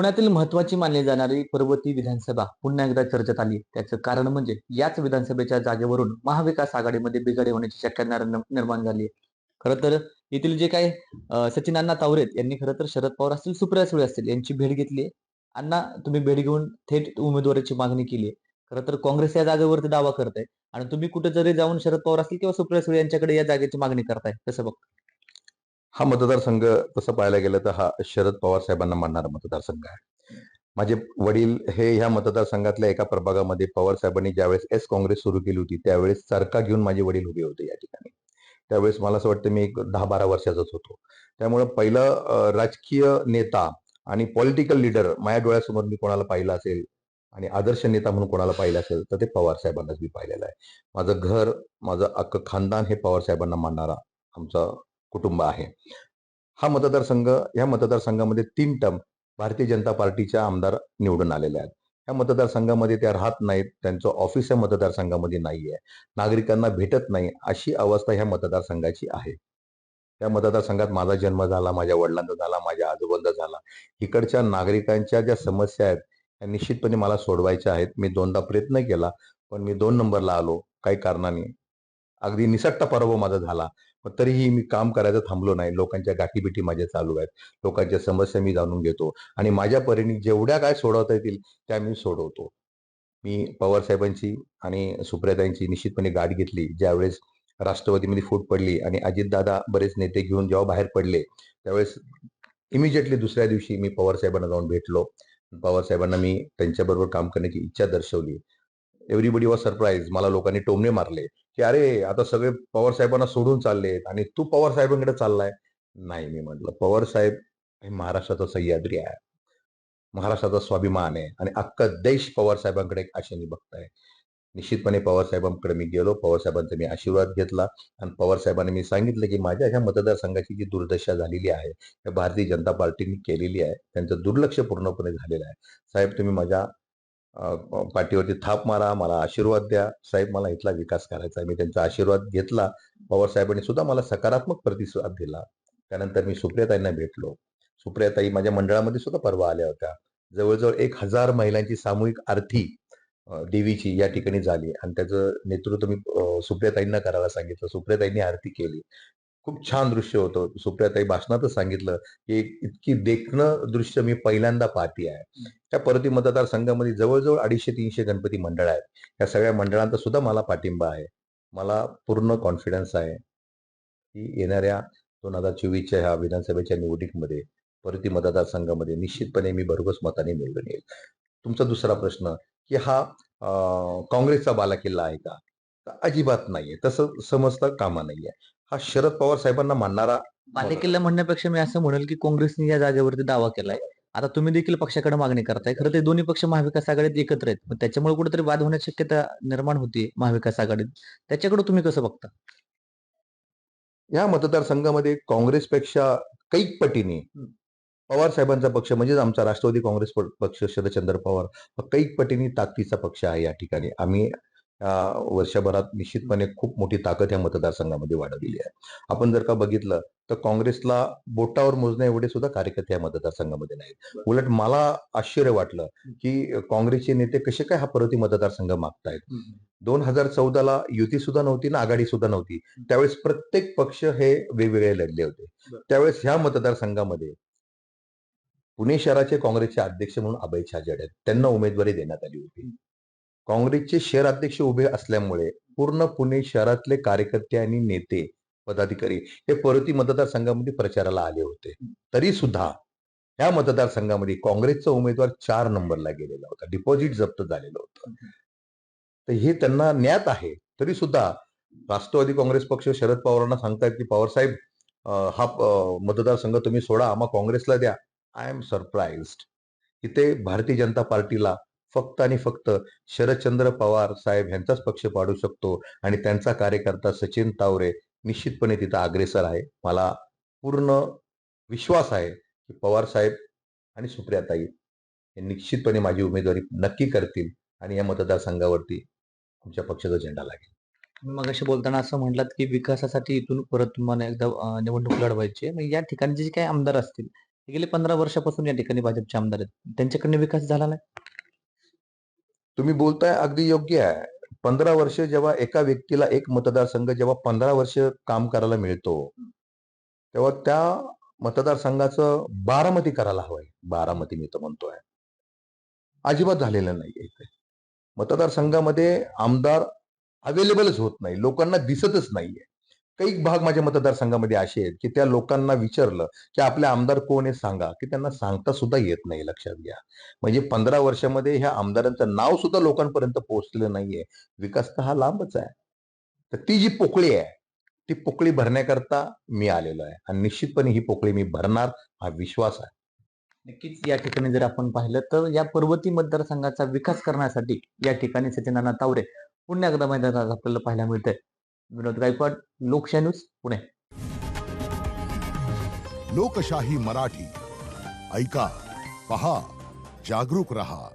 पुण्यातील महत्वाची मानली जाणारी पर्वती विधानसभा पुन्हा एकदा चर्चेत आली. त्याचं कारण म्हणजे याच विधानसभेच्या जागेवरून महाविकास आघाडीमध्ये बिघाडी होण्याची शक्यता निर्माण झाली खरं तर येथील जे काही सचिन अण्णा तावरेत यांनी खरं तर शरद पवार असतील सुप्रिया सुळे असतील यांची भेट घेतली अण्णा तुम्ही भेट घेऊन थेट उमेदवाराची मागणी केली खरं तर काँग्रेस या जागेवरती दावा करताय. आणि तुम्ही कुठे जरी जाऊन शरद पवार असतील किंवा सुप्रिया सुळे यांच्याकडे या जागेची मागणी करताय. तसं बघ हा मतदारसंघ तसं पाहायला गेलं तर हा शरद पवार साहेबांना मानणारा मतदारसंघ आहे. माझे वडील हे ह्या मतदारसंघातल्या एका प्रभागामध्ये पवार साहेबांनी ज्यावेळेस एस काँग्रेस सुरू केली होती त्यावेळेस चरखा घेऊन माझे वडील उभे होते या ठिकाणी. त्यावेळेस मला असं वाटतं मी एक दहा बारा वर्षाचाच होतो. त्यामुळे पहिलं राजकीय नेता आणि पॉलिटिकल लीडर माझ्या डोळ्यासमोर मी कोणाला पाहिलं असेल आणि आदर्श नेता म्हणून कोणाला पाहिलं असेल तर ते पवार साहेबांनाच मी पाहिलेलं आहे. माझं घर माझं अख्खं खानदान हे पवार साहेबांना मानणारा आमचा कुटुंब आहे. हा मतदारसंघ या मतदारसंघामध्ये तीन टर्म भारतीय जनता पार्टीच्या आमदार निवडून आलेल्या आहेत. या मतदारसंघामध्ये त्या राहत नाहीत त्यांचं ऑफिस या मतदारसंघामध्ये नाहीये. नागरिकांना भेटत नाही अशी अवस्था ह्या मतदारसंघाची आहे. त्या मतदारसंघात माझा जन्म झाला माझ्या वडिलांचा झाला माझ्या आजोबांचा झाला. इकडच्या नागरिकांच्या ज्या समस्या आहेत त्या निश्चितपणे मला सोडवायच्या आहेत. मी दोनदा प्रयत्न केला पण मी दोन नंबरला आलो. काही कारणाने. अगदी निसट्टा पराभव माझा झाला. पण तरीही मी काम करायचं थांबलो नाही. लोकांच्या गाठीबिटी माझ्या चालू आहेत. लोकांच्या समस्या मी जाणून घेतो आणि माझ्या परीने जेवढ्या काय सोडवता येतील त्या मी सोडवतो. मी पवार साहेबांची आणि सुप्रियाताईंची निश्चितपणे गाठ घेतली. ज्यावेळेस राष्ट्रवादीमध्ये फूट पडली आणि अजितदादा बरेच नेते घेऊन जेव्हा बाहेर पडले त्यावेळेस इमिजिएटली दुसऱ्या दिवशी मी पवार साहेबांना जाऊन भेटलो. पवार साहेबांना मी त्यांच्याबरोबर काम करण्याची इच्छा दर्शवली. Everybody was surprise. मला लोकांनी टोमणे मारले. की अरे आता सगळे पवार साहेबांना सोडून चाललेत आणि तू पवार साहेबांकडे चाललाय? नाही मी म्हटलं पवार साहेब हे महाराष्ट्राचा सह्याद्री आहे. महाराष्ट्राचा स्वाभिमान आहे आणि अख्खा देश पवार साहेबांकडे आशेनी आशेने बघताय. निश्चितपणे पवार साहेबांकडे मी गेलो पवार साहेबांचा मी आशीर्वाद घेतला आणि पवार साहेबांनी मी सांगितलं की माझ्या ह्या मतदारसंघाची जी दुर्दशा झालेली आहे त्या भारतीय जनता पार्टीने केलेली आहे त्यांचं दुर्लक्ष पूर्णपणे झालेलं आहे. साहेब तुम्ही माझ्या पाठीवरती थाप मारा मला आशीर्वाद द्या. साहेब मला इथला विकास करायचा आहे. मी त्यांचा आशीर्वाद घेतला. पवार साहेबांनी सुद्धा मला सकारात्मक प्रतिसाद दिला. त्यानंतर मी सुप्रियाताईंना भेटलो. सुप्रियाताई माझ्या मंडळामध्ये सुद्धा परवा आल्या होत्या. जवळजवळ एक हजार महिलांची सामूहिक आरती देवीची या ठिकाणी झाली. आणि त्याचं नेतृत्व मी सुप्रियाताईंना करायला सांगितलं. सुप्रियाताईंनी आरती केली. खूप छान दृश्य होतं. सुप्रियाताई भाषणातच सांगितलं की इतकी देखणं दृश्य मी पहिल्यांदा पाहते आहे. त्या परती मतदारसंघामध्ये जवळजवळ अडीचशे तीनशे गणपती मंडळ आहेत. या सगळ्या मंडळांचा सुद्धा मला पाठिंबा आहे. मला पूर्ण कॉन्फिडन्स आहे की येणाऱ्या दोन हजार चोवीसच्या ह्या विधानसभेच्या निवडणुकीमध्ये परती मतदारसंघामध्ये निश्चितपणे मी भरघोस मताने निवडून येईल. तुमचा दुसरा प्रश्न की हा काँग्रेसचा बालाकिल्ला आहे का? अजिबात नाहीये. तसं समजता कामा नाहीये. हा शरद पवार साहेबांना मानणारा बालेकिल्ला म्हणण्यापेक्षा मी असं म्हणेल की काँग्रेसने या जागेवरती दावा केलाय. आता तुम्ही देखील पक्षाकडे मागणी करताय. खरं ते दोन्ही पक्ष महाविकास आघाडीत एकत्र आहेत. त्याच्यामुळे कुठेतरी वाद होण्याची शक्यता निर्माण होती महाविकास आघाडीत. त्याच्याकडे तुम्ही कसं बघता? या मतदारसंघामध्ये काँग्रेसपेक्षा कैक पटीने पवार साहेबांचा पक्ष म्हणजेच आमचा राष्ट्रवादी काँग्रेस पक्ष शरदचंद्र पवार हा कैक पटीने ताकदीचा पक्ष आहे या ठिकाणी. आम्ही वर्षभरात निश्चितपणे खूप मोठी ताकद या मतदारसंघामध्ये वाढवलेली आहे. आपण जर का बघितलं तर काँग्रेसला बोटावर मोजण्या एवढे सुद्धा कार्यकर्ते या मतदारसंघामध्ये नाहीत. उलट मला आश्चर्य वाटलं की काँग्रेसचे नेते कसे काय हा परती मतदारसंघ मागतायत? दोन हजार चौदाला युती सुद्धा नव्हती ना आघाडी सुद्धा नव्हती. त्यावेळेस प्रत्येक पक्ष हे वेगवेगळे लढले होते. त्यावेळेस ह्या मतदारसंघामध्ये पुणे शहराचे काँग्रेसचे अध्यक्ष म्हणून अभय छाजेड आहेत. त्यांना उमेदवारी देण्यात आली होती. काँग्रेसचे शहर अध्यक्ष उभे असल्यामुळे पूर्ण पुणे शहरातले कार्यकर्ते आणि नेते पदाधिकारी हे परती मतदारसंघामध्ये प्रचाराला आले होते. तरी सुद्धा या मतदारसंघामध्ये काँग्रेसचा उमेदवार चार नंबरला गेलेला होता. डिपॉझिट जप्त झालेलं होतं. तर हे त्यांना ज्ञात आहे. तरी सुद्धा राष्ट्रवादी काँग्रेस पक्ष शरद पवारांना सांगतायत की पवार साहेब हा मतदारसंघ तुम्ही सोडा. आम्हा काँग्रेसला द्या. आय एम सरप्राईज इथे भारतीय जनता पार्टीला फक्त आणि फक्त शरदचंद्र पवार साहेब यांचाच पक्ष पाडू शकतो आणि त्यांचा कार्यकर्ता सचिन तावरे निश्चितपणे तिथं अग्रेसर आहे. मला पूर्ण विश्वास आहे की पवार साहेब आणि सुप्रियाताई हे निश्चितपणे माझी उमेदवारी नक्की करतील आणि या मतदारसंघावरती आमच्या पक्षाचा झेंडा लागेल. मग असे बोलताना असं म्हटलात की विकासासाठी इथून परत तुम्हाला एकदा निवडणूक लढवायची आहे. मग या ठिकाणचे जे काही आमदार असतील गेले पंधरा वर्षापासून या ठिकाणी भाजपचे आमदार आहेत. त्यांच्याकडनं विकास झाला नाही? तुम्ही बोलताय अगदी योग्य आहे. पंधरा वर्ष जेव्हा एका व्यक्तीला एक मतदारसंघ जेव्हा पंधरा वर्ष काम करायला मिळतो तेव्हा त्या मतदारसंघाचं बारामती करायला हवंय. बारामती मी तर म्हणतोय. अजिबात झालेलं नाहीये इथे. मतदारसंघामध्ये आमदार अवेलेबलच होत नाही. लोकांना दिसतच नाहीये. काही भाग माझ्या मतदारसंघामध्ये असे आहेत की त्या लोकांना विचारलं की आपले आमदार कोण आहे सांगा की त्यांना सांगता सुद्धा येत नाही लक्षात घ्या. म्हणजे पंधरा वर्षामध्ये ह्या आमदारांचं नाव सुद्धा लोकांपर्यंत पोहोचलेलं नाहीये. विकास तर हा लांबच आहे. तर ती जी पोकळी आहे ती पोकळी भरण्याकरता मी आलेलो आहे. आणि निश्चितपणे ही पोकळी मी भरणार हा विश्वास आहे. नक्कीच या ठिकाणी जर आपण पाहिलं तर या पर्वती मतदारसंघाचा विकास करण्यासाठी या ठिकाणी सचिनाना तावरे पुन्हा एकदा मैदानात आपल्याला पाहायला मिळतंय. विनोद गायकवाड लोकशाही न्यूज पुणे. लोकशाही मराठी. ऐका पहा जागरूक रहा.